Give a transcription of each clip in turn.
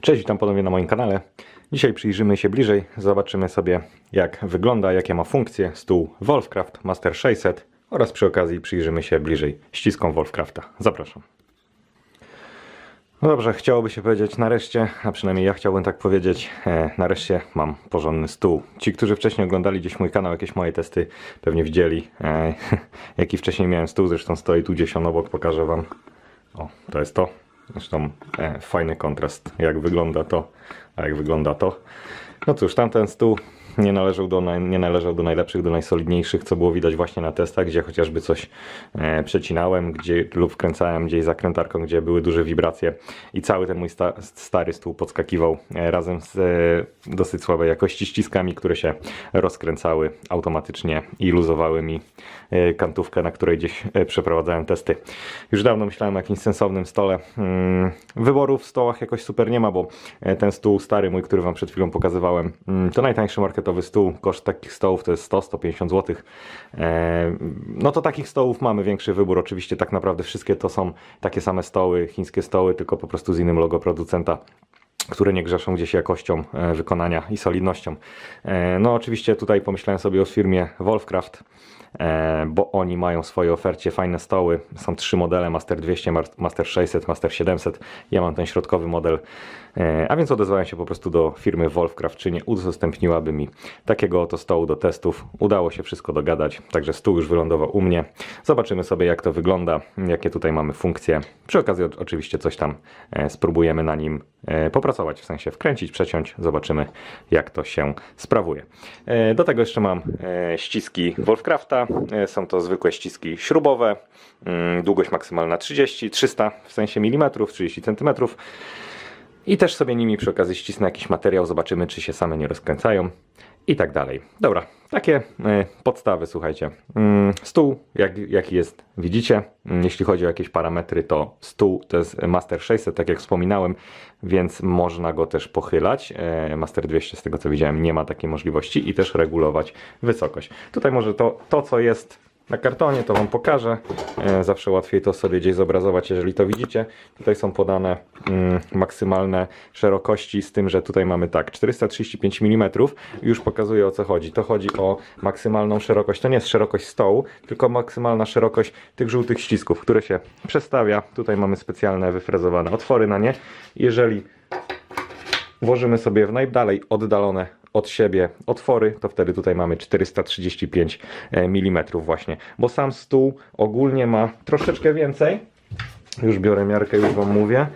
Cześć, witam ponownie na moim kanale. Dzisiaj przyjrzymy się bliżej, zobaczymy sobie jak wygląda, jakie ma funkcje stół Wolfcraft Master 600 oraz przy okazji przyjrzymy się bliżej ściskom Wolfcrafta. Zapraszam. No dobrze, chciałoby się powiedzieć nareszcie, a przynajmniej ja chciałbym tak powiedzieć, e, nareszcie mam porządny stół. Ci, którzy wcześniej oglądali gdzieś mój kanał, jakieś moje testy, pewnie widzieli, e, jaki wcześniej miałem stół, zresztą stoi tu gdzieś on obok, pokażę wam. O, to jest to. Zresztą e, fajny kontrast, jak wygląda to, a jak wygląda to. No cóż, tamten stół nie należał do, naj, nie należał do najlepszych, do najsolidniejszych, co było widać właśnie na testach, gdzie chociażby coś e, przecinałem gdzie, lub wkręcałem gdzieś zakrętarką, gdzie były duże wibracje i cały ten mój sta, stary stół podskakiwał e, razem z e, dosyć słabej jakości ściskami, które się rozkręcały automatycznie i luzowały mi e, kantówkę, na której gdzieś e, przeprowadzałem testy. Już dawno myślałem o jakimś sensownym stole. Mm, Wyborów w stołach jakoś super nie ma, bo e, ten stół stary mój, który wam przed chwilą pokazywałem, mm, to najtańszy marketowy stół. Koszt takich stołów to jest 100-150 zł. E, No to takich stołów mamy większy wybór. Oczywiście tak naprawdę wszystkie to są takie same stoły, chińskie stoły, tylko po prostu z innym logo producenta które nie grzeszą gdzieś jakością e, wykonania i solidnością. E, No oczywiście tutaj pomyślałem sobie o firmie Wolfcraft, bo oni mają w swojej ofercie fajne stoły. Są trzy modele, Master 200, Mar- Master 600, Master 700. Ja mam ten środkowy model, a więc odezwałem się po prostu do firmy Wolfcraft, czy nie udostępniłaby mi takiego oto stołu do testów. Udało się wszystko dogadać, także stół już wylądował u mnie. Zobaczymy sobie jak to wygląda, jakie tutaj mamy funkcje. Przy okazji oczywiście coś tam e, spróbujemy na nim e, popracować, w sensie wkręcić, przeciąć, zobaczymy jak to się sprawuje. E, Do tego jeszcze mam e, ściski Wolfcrafta, E, są to zwykłe ściski śrubowe, Mm, długość maksymalna 30, 300 w sensie milimetrów, 30 centymetrów. I też sobie nimi przy okazji ścisnę jakiś materiał, zobaczymy czy się same nie rozkręcają i tak dalej. Dobra, takie e, podstawy, słuchajcie. Mm, Stół, jak, jaki jest, widzicie. Mm, Jeśli chodzi o jakieś parametry, to stół to jest Master 600, tak jak wspominałem, więc można go też pochylać. E, Master 200, z tego co widziałem, nie ma takiej możliwości i też regulować wysokość. Tutaj może to, to co jest na kartonie, to Wam pokażę. E, Zawsze łatwiej to sobie gdzieś zobrazować, jeżeli to widzicie. Tutaj są podane mm, maksymalne szerokości, z tym, że tutaj mamy tak 435 mm. Już pokazuję o co chodzi. To chodzi o maksymalną szerokość. To nie jest szerokość stołu, tylko maksymalna szerokość tych żółtych ścisków, które się przestawia. Tutaj mamy specjalne wyfrezowane otwory na nie. Jeżeli włożymy sobie w najdalej oddalone od siebie otwory, to wtedy tutaj mamy 435 mm właśnie, bo sam stół ogólnie ma troszeczkę więcej. Już biorę miarkę, już Wam mówię.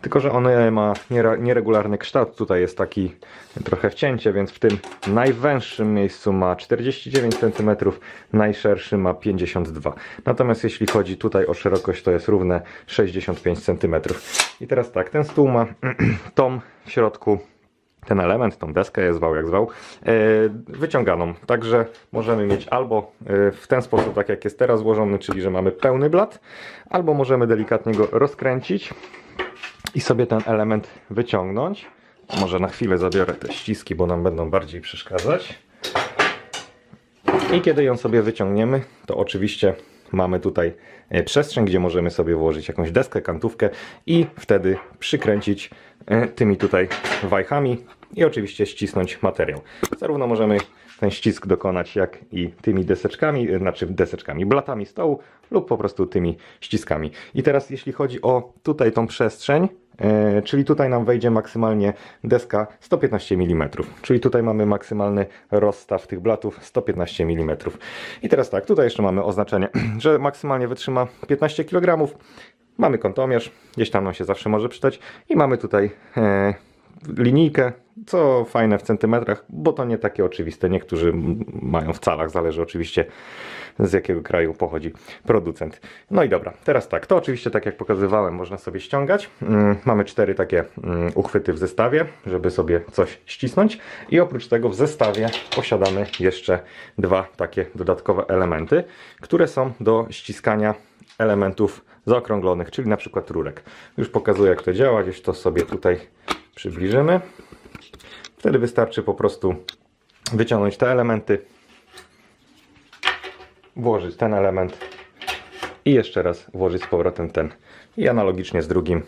Tylko, że on ma niera- nieregularny kształt. Tutaj jest taki trochę wcięcie, więc w tym najwęższym miejscu ma 49 cm, najszerszy ma 52. Natomiast jeśli chodzi tutaj o szerokość, to jest równe 65 cm. I teraz tak, ten stół ma tą w środku ten element, tą deskę je zwał jak zwał, e, wyciąganą. Także możemy mieć albo e, w ten sposób, tak jak jest teraz złożony, czyli że mamy pełny blat, albo możemy delikatnie go rozkręcić i sobie ten element wyciągnąć. Może na chwilę zabiorę te ściski, bo nam będą bardziej przeszkadzać. I kiedy ją sobie wyciągniemy, to oczywiście mamy tutaj e, przestrzeń, gdzie możemy sobie włożyć jakąś deskę, kantówkę i wtedy przykręcić e, tymi tutaj wajchami i oczywiście ścisnąć materiał. Zarówno możemy ten ścisk dokonać jak i tymi deseczkami, e, znaczy deseczkami, blatami stołu lub po prostu tymi ściskami. I teraz jeśli chodzi o tutaj tą przestrzeń, czyli tutaj nam wejdzie maksymalnie deska 115 mm. Czyli tutaj mamy maksymalny rozstaw tych blatów 115 mm. I teraz tak, tutaj jeszcze mamy oznaczenie, że maksymalnie wytrzyma 15 kg. Mamy kątomierz, gdzieś tam nam się zawsze może przydać. I mamy tutaj e, linijkę, co fajne w centymetrach, bo to nie takie oczywiste. Niektórzy mają w calach, zależy oczywiście z jakiego kraju pochodzi producent. No i dobra, teraz tak, to oczywiście tak jak pokazywałem, można sobie ściągać. Mm, Mamy cztery takie mm, uchwyty w zestawie, żeby sobie coś ścisnąć i oprócz tego w zestawie posiadamy jeszcze dwa takie dodatkowe elementy, które są do ściskania elementów zaokrąglonych, czyli na przykład rurek. Już pokazuję jak to działa, gdzieś to sobie tutaj przybliżymy. Wtedy wystarczy po prostu wyciągnąć te elementy, włożyć ten element i jeszcze raz włożyć z powrotem ten i analogicznie z drugim.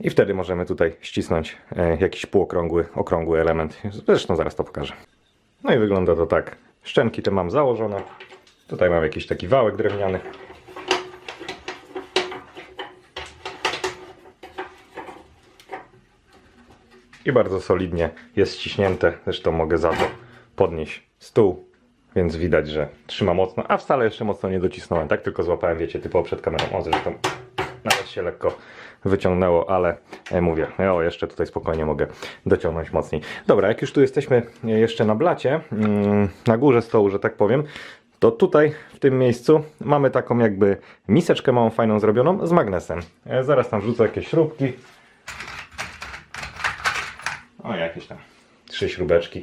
I wtedy możemy tutaj ścisnąć e, jakiś półokrągły, okrągły element. Zresztą zaraz to pokażę. No i wygląda to tak. Szczęki te mam założone. Tutaj mam jakiś taki wałek drewniany. I bardzo solidnie jest ściśnięte. Zresztą mogę za to podnieść stół, więc widać, że trzyma mocno. A wcale jeszcze mocno nie docisnąłem, tak? Tylko złapałem, wiecie, typowo przed kamerą. O, zresztą nawet się lekko wyciągnęło, ale e, mówię, o, jeszcze tutaj spokojnie mogę dociągnąć mocniej. Dobra, jak już tu jesteśmy e, jeszcze na blacie, mm, na górze stołu, że tak powiem, to tutaj, w tym miejscu, mamy taką jakby miseczkę małą, fajną zrobioną z magnesem. E, Zaraz tam wrzucę jakieś śrubki. O, jakieś tam trzy śrubeczki.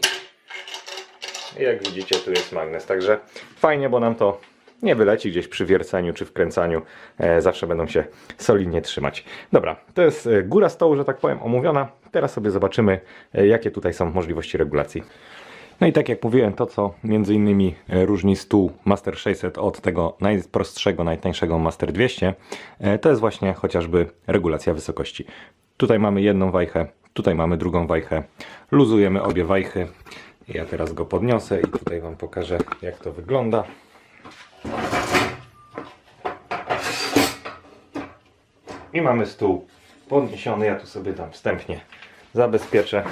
Jak widzicie, tu jest magnes, także fajnie, bo nam to nie wyleci gdzieś przy wierceniu czy wkręcaniu. E, zawsze będą się solidnie trzymać. Dobra, to jest e, góra stołu, że tak powiem, omówiona. Teraz sobie zobaczymy, e, jakie tutaj są możliwości regulacji. No i tak jak mówiłem, to co między innymi e, różni stół Master 600 od tego najprostszego, najtańszego Master 200, e, to jest właśnie chociażby regulacja wysokości. Tutaj mamy jedną wajchę, tutaj mamy drugą wajchę. Luzujemy obie wajchy. Ja teraz go podniosę i tutaj Wam pokażę jak to wygląda. I mamy stół podniesiony. Ja tu sobie tam wstępnie zabezpieczę.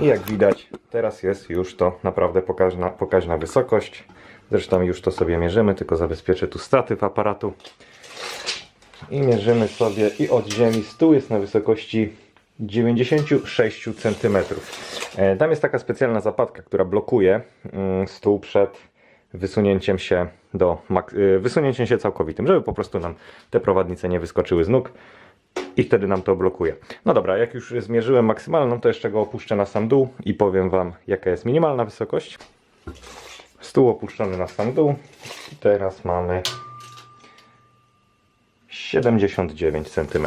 I jak widać, teraz jest już to naprawdę pokaźna, pokaźna wysokość. Zresztą już to sobie mierzymy, tylko zabezpieczę tu statyw aparatu. I mierzymy sobie i od ziemi stół jest na wysokości 96 cm. E, Tam jest taka specjalna zapadka, która blokuje mm, stół przed wysunięciem się do y, wysunięciem się całkowitym, żeby po prostu nam te prowadnice nie wyskoczyły z nóg i wtedy nam to blokuje. No dobra, jak już zmierzyłem maksymalną, to jeszcze go opuszczę na sam dół i powiem Wam, jaka jest minimalna wysokość. Stół opuszczony na sam dół. Teraz mamy 79 cm.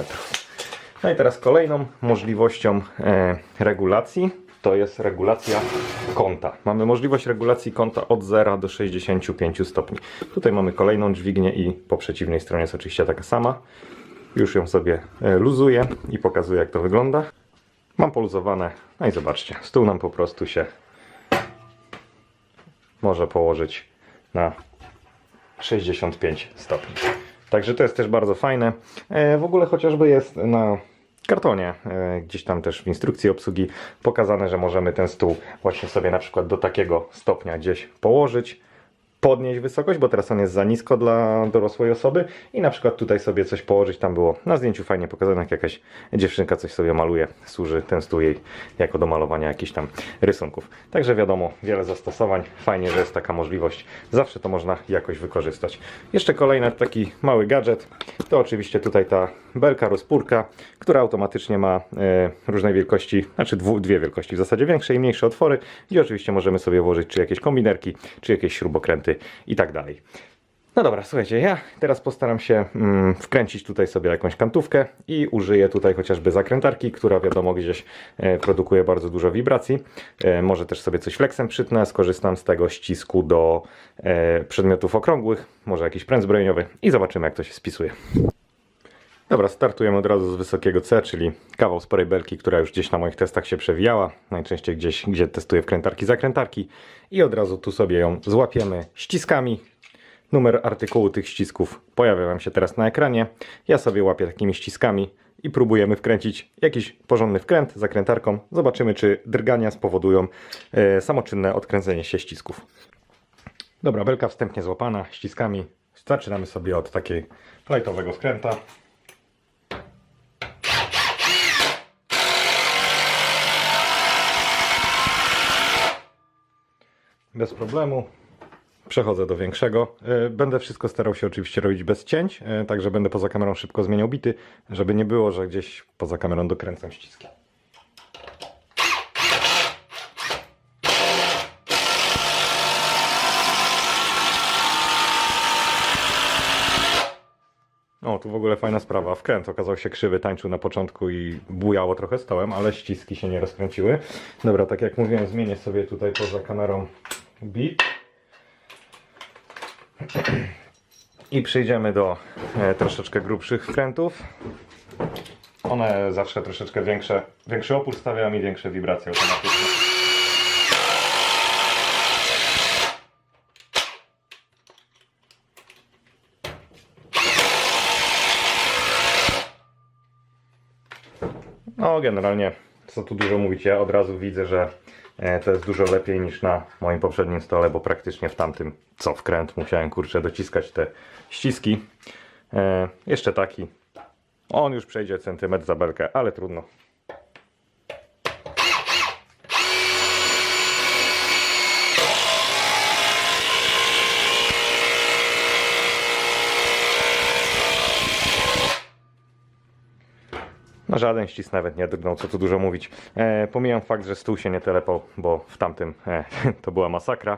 No i teraz kolejną możliwością e, regulacji to jest regulacja kąta. Mamy możliwość regulacji kąta od 0 do 65 stopni. Tutaj mamy kolejną dźwignię i po przeciwnej stronie jest oczywiście taka sama. Już ją sobie e, luzuję i pokazuję jak to wygląda. Mam poluzowane. No i zobaczcie, stół nam po prostu się może położyć na 65 stopni. Także to jest też bardzo fajne. E, W ogóle chociażby jest na kartonie, e, gdzieś tam też w instrukcji obsługi pokazane, że możemy ten stół właśnie sobie na przykład do takiego stopnia gdzieś położyć, podnieść wysokość, bo teraz on jest za nisko dla dorosłej osoby i na przykład tutaj sobie coś położyć, tam było na zdjęciu fajnie pokazane, jak jakaś dziewczynka coś sobie maluje, służy stół jej jako do malowania jakichś tam rysunków. Także wiadomo, wiele zastosowań, fajnie, że jest taka możliwość, zawsze to można jakoś wykorzystać. Jeszcze kolejny taki mały gadżet, to oczywiście tutaj ta belka rozpórka, która automatycznie ma e, różnej wielkości, znaczy dwie wielkości, w zasadzie większe i mniejsze otwory, gdzie oczywiście możemy sobie włożyć czy jakieś kombinerki, czy jakieś śrubokręty i tak dalej. No dobra, słuchajcie, ja teraz postaram się mm, wkręcić tutaj sobie jakąś kantówkę i użyję tutaj chociażby zakrętarki, która wiadomo gdzieś e, produkuje bardzo dużo wibracji. E, może też sobie coś flexem przytnę, skorzystam z tego ścisku do e, przedmiotów okrągłych, może jakiś pręt zbrojeniowy i zobaczymy jak to się spisuje. Dobra, startujemy od razu z wysokiego C, czyli kawał sporej belki, która już gdzieś na moich testach się przewijała. Najczęściej gdzieś, gdzie testuję wkrętarki, zakrętarki. I od razu tu sobie ją złapiemy ściskami. Numer artykułu tych ścisków pojawia Wam się teraz na ekranie. Ja sobie łapię takimi ściskami i próbujemy wkręcić jakiś porządny wkręt zakrętarką. Zobaczymy, czy drgania spowodują e, samoczynne odkręcenie się ścisków. Dobra, belka wstępnie złapana ściskami. Zaczynamy sobie od takiej lightowego skręta. Bez problemu. Przechodzę do większego. E, Będę wszystko starał się oczywiście robić bez cięć, e, także będę poza kamerą szybko zmieniał bity, żeby nie było, że gdzieś poza kamerą dokręcam ściski. O, tu w ogóle fajna sprawa. Wkręt okazał się krzywy, tańczył na początku i bujało trochę stołem, ale ściski się nie rozkręciły. Dobra, tak jak mówiłem, zmienię sobie tutaj poza kamerą bit. I przejdziemy do e, troszeczkę grubszych wkrętów. One zawsze troszeczkę większe, większy opór stawiają i większe wibracje automatyczne. No, generalnie, co tu dużo mówić, ja od razu widzę, że to jest dużo lepiej niż na moim poprzednim stole, bo praktycznie w tamtym, co wkręt, musiałem kurczę dociskać te ściski. E, jeszcze taki. On już przejdzie centymetr za belkę, ale trudno. No żaden ścisk nawet nie drgnął, co tu dużo mówić. E, pomijam fakt, że stół się nie telepał, bo w tamtym e, to była masakra.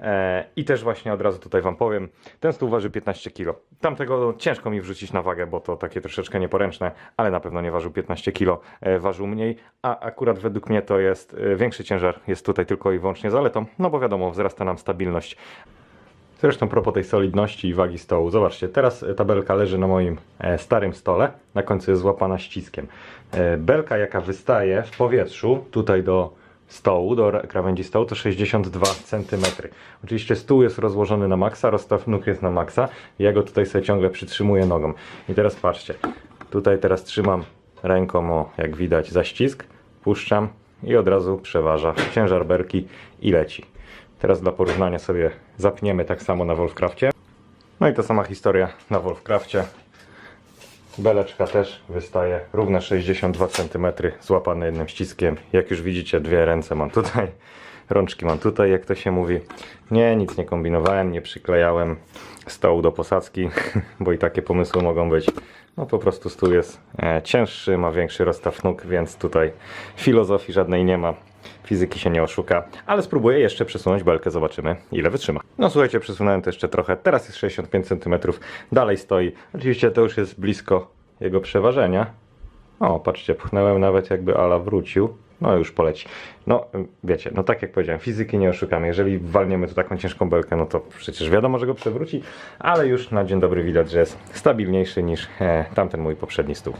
E, I też właśnie od razu tutaj Wam powiem, ten stół waży 15 kg. Tamtego ciężko mi wrzucić na wagę, bo to takie troszeczkę nieporęczne, ale na pewno nie ważył 15 kg, e, ważył mniej, a akurat według mnie to jest e, większy ciężar, jest tutaj tylko i wyłącznie zaletą, no bo wiadomo, wzrasta nam stabilność. Zresztą propos tej solidności i wagi stołu, zobaczcie, teraz e, tabelka leży na moim e, starym stole, na końcu jest złapana ściskiem. E, belka jaka wystaje w powietrzu, tutaj do stołu, do ra- krawędzi stołu, to 62 cm. Oczywiście stół jest rozłożony na maksa, rozstaw nóg jest na maksa, ja go tutaj sobie ciągle przytrzymuję nogą. I teraz patrzcie, tutaj teraz trzymam ręką, o, jak widać, za ścisk, puszczam i od razu przeważa ciężar belki i leci. Teraz dla porównania sobie zapniemy tak samo na Wolfcrafcie. No i ta sama historia na Wolfcrafcie. Beleczka też wystaje równe 62 cm, złapane jednym ściskiem. Jak już widzicie, dwie ręce mam tutaj, rączki mam tutaj, jak to się mówi. Nie, nic nie kombinowałem, nie przyklejałem stołu do posadzki, bo i takie pomysły mogą być. No po prostu stół jest e, cięższy, ma większy rozstaw nóg, więc tutaj filozofii żadnej nie ma. Fizyki się nie oszuka, ale spróbuję jeszcze przesunąć belkę, zobaczymy ile wytrzyma. No słuchajcie, przesunąłem to jeszcze trochę, teraz jest 65 cm, dalej stoi. Oczywiście to już jest blisko jego przeważenia. O, patrzcie, pchnąłem nawet jakby Ala wrócił. No już poleci. No wiecie, no tak jak powiedziałem, fizyki nie oszukamy. Jeżeli walniemy tu taką ciężką belkę, no to przecież wiadomo, że go przewróci, ale już na dzień dobry widać, że jest stabilniejszy niż e, tamten mój poprzedni stół.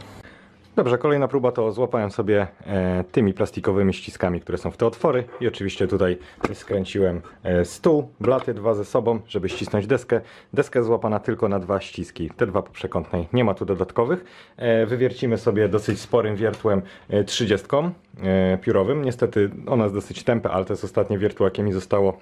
Dobrze, kolejna próba to złapałem sobie e, tymi plastikowymi ściskami, które są w te otwory i oczywiście tutaj skręciłem e, stół, blaty dwa ze sobą, żeby ścisnąć deskę. Deska złapana tylko na dwa ściski, te dwa po przekątnej, nie ma tu dodatkowych. E, wywiercimy sobie dosyć sporym wiertłem e, 30 e, piórowym. Niestety ona jest dosyć tępe, ale to jest ostatnie wiertło, jakie mi zostało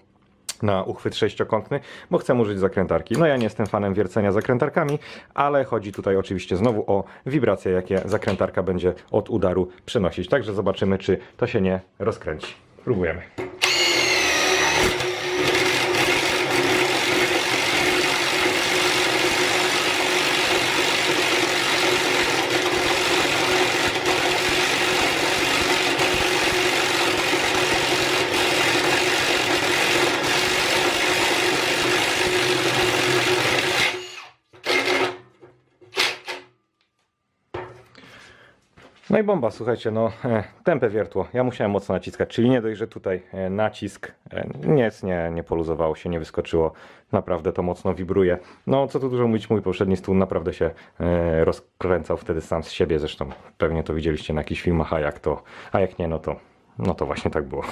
na uchwyt sześciokątny, bo chcę użyć zakrętarki. No ja nie jestem fanem wiercenia zakrętarkami, ale chodzi tutaj oczywiście znowu o wibracje, jakie zakrętarka będzie od udaru przenosić. Także zobaczymy, czy to się nie rozkręci. Próbujemy. No i bomba, słuchajcie, no e, tępe wiertło. Ja musiałem mocno naciskać, czyli nie dość, że tutaj e, nacisk e, nic nie, nie poluzowało się, nie wyskoczyło. Naprawdę to mocno wibruje. No co tu dużo mówić, mój poprzedni stół naprawdę się rozkręcał wtedy sam z siebie. Zresztą pewnie to widzieliście na jakichś filmach, a jak to, a jak nie, no to, no to właśnie tak było.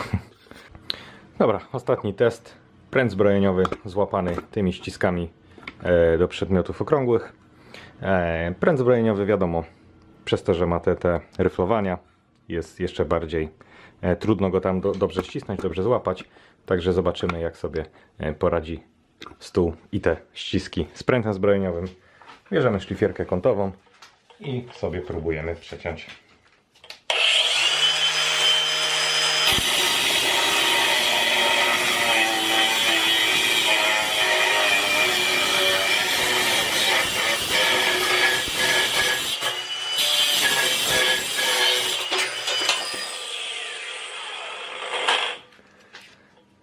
Dobra, ostatni test. Pręt zbrojeniowy złapany tymi ściskami do przedmiotów okrągłych. Pręt zbrojeniowy wiadomo, przez to, że ma te, te ryflowania, jest jeszcze bardziej e, trudno go tam do, dobrze ścisnąć, dobrze złapać. Także zobaczymy, jak sobie e, poradzi stół i te ściski z prętem zbrojeniowym. Bierzemy szlifierkę kątową i sobie próbujemy przeciąć.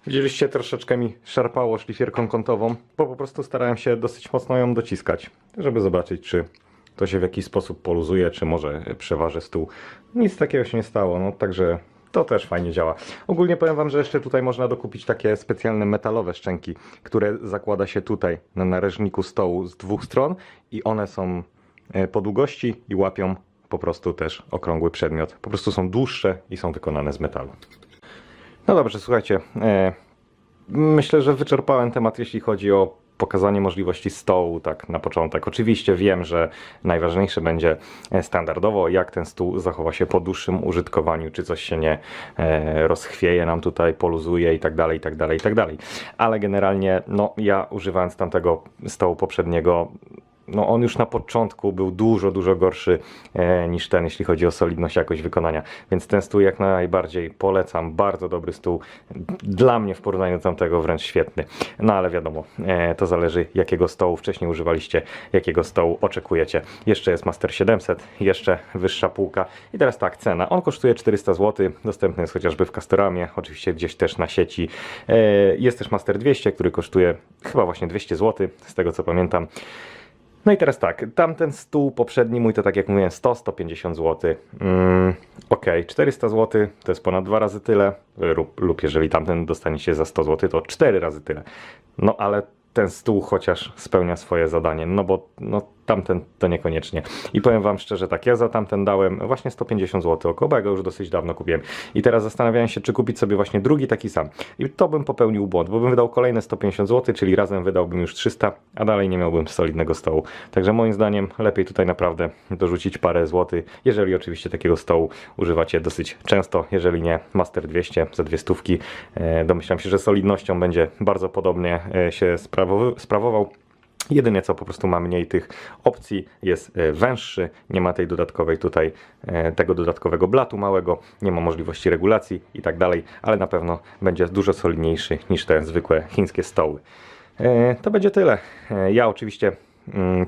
Widzieliście, troszeczkę mi szarpało szlifierką kątową, bo po prostu starałem się dosyć mocno ją dociskać, żeby zobaczyć, czy to się w jakiś sposób poluzuje, czy może przeważy stół. Nic takiego się nie stało, no także to też fajnie działa. Ogólnie powiem Wam, że jeszcze tutaj można dokupić takie specjalne metalowe szczęki, które zakłada się tutaj na nareżniku stołu z dwóch stron i one są e, po długości i łapią po prostu też okrągły przedmiot. Po prostu są dłuższe i są wykonane z metalu. No dobrze, słuchajcie. E, myślę, że wyczerpałem temat, jeśli chodzi o pokazanie możliwości stołu, tak na początek. Oczywiście wiem, że najważniejsze będzie e, standardowo, jak ten stół zachowa się po dłuższym użytkowaniu, czy coś się nie e, rozchwieje nam tutaj, poluzuje i tak dalej, i tak dalej, i tak dalej. Ale generalnie, no ja używając tamtego stołu poprzedniego, no on już na początku był dużo, dużo gorszy e, niż ten, jeśli chodzi o solidność, jakość wykonania. Więc ten stół jak najbardziej polecam. Bardzo dobry stół. Dla mnie w porównaniu do tamtego wręcz świetny. No ale wiadomo, e, to zależy jakiego stołu wcześniej używaliście, jakiego stołu oczekujecie. Jeszcze jest Master 700, jeszcze wyższa półka. I teraz tak, cena. On kosztuje 400 zł. Dostępny jest chociażby w Castoramie, oczywiście gdzieś też na sieci. E, jest też Master 200, który kosztuje chyba właśnie 200 zł, z tego co pamiętam. No i teraz tak, tamten stół poprzedni mój to tak jak mówiłem 100-150 zł. Mm, ok, 400 zł to jest ponad dwa razy tyle, lub, lub jeżeli tamten dostaniecie za 100 zł to 4 razy tyle. No ale ten stół chociaż spełnia swoje zadanie, no bo no, tamten to niekoniecznie. I powiem wam szczerze tak, ja za tamten dałem właśnie 150 zł około, bo ja go już dosyć dawno kupiłem. I teraz zastanawiałem się, czy kupić sobie właśnie drugi taki sam. I to bym popełnił błąd, bo bym wydał kolejne 150 zł, czyli razem wydałbym już 300, a dalej nie miałbym solidnego stołu. Także moim zdaniem lepiej tutaj naprawdę dorzucić parę złotych, jeżeli oczywiście takiego stołu używacie dosyć często, jeżeli nie Master 200 za dwie stówki. E, domyślam się, że solidnością będzie bardzo podobnie e, się sprawowy- sprawował. Jedynie co po prostu ma mniej tych opcji, jest e, węższy, nie ma tej dodatkowej tutaj, e, tego dodatkowego blatu małego, nie ma możliwości regulacji i tak dalej, ale na pewno będzie dużo solidniejszy niż te zwykłe chińskie stoły. E, To będzie tyle. Ja oczywiście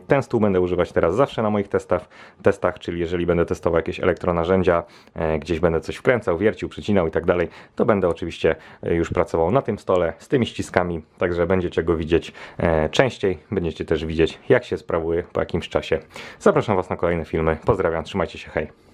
ten stół będę używać teraz zawsze na moich testach, testach, czyli jeżeli będę testował jakieś elektronarzędzia, e, gdzieś będę coś wkręcał, wiercił, przycinał i tak dalej, to będę oczywiście e, już pracował na tym stole z tymi ściskami, także będziecie go widzieć e, częściej, będziecie też widzieć jak się sprawuje po jakimś czasie. Zapraszam Was na kolejne filmy, pozdrawiam, trzymajcie się, hej!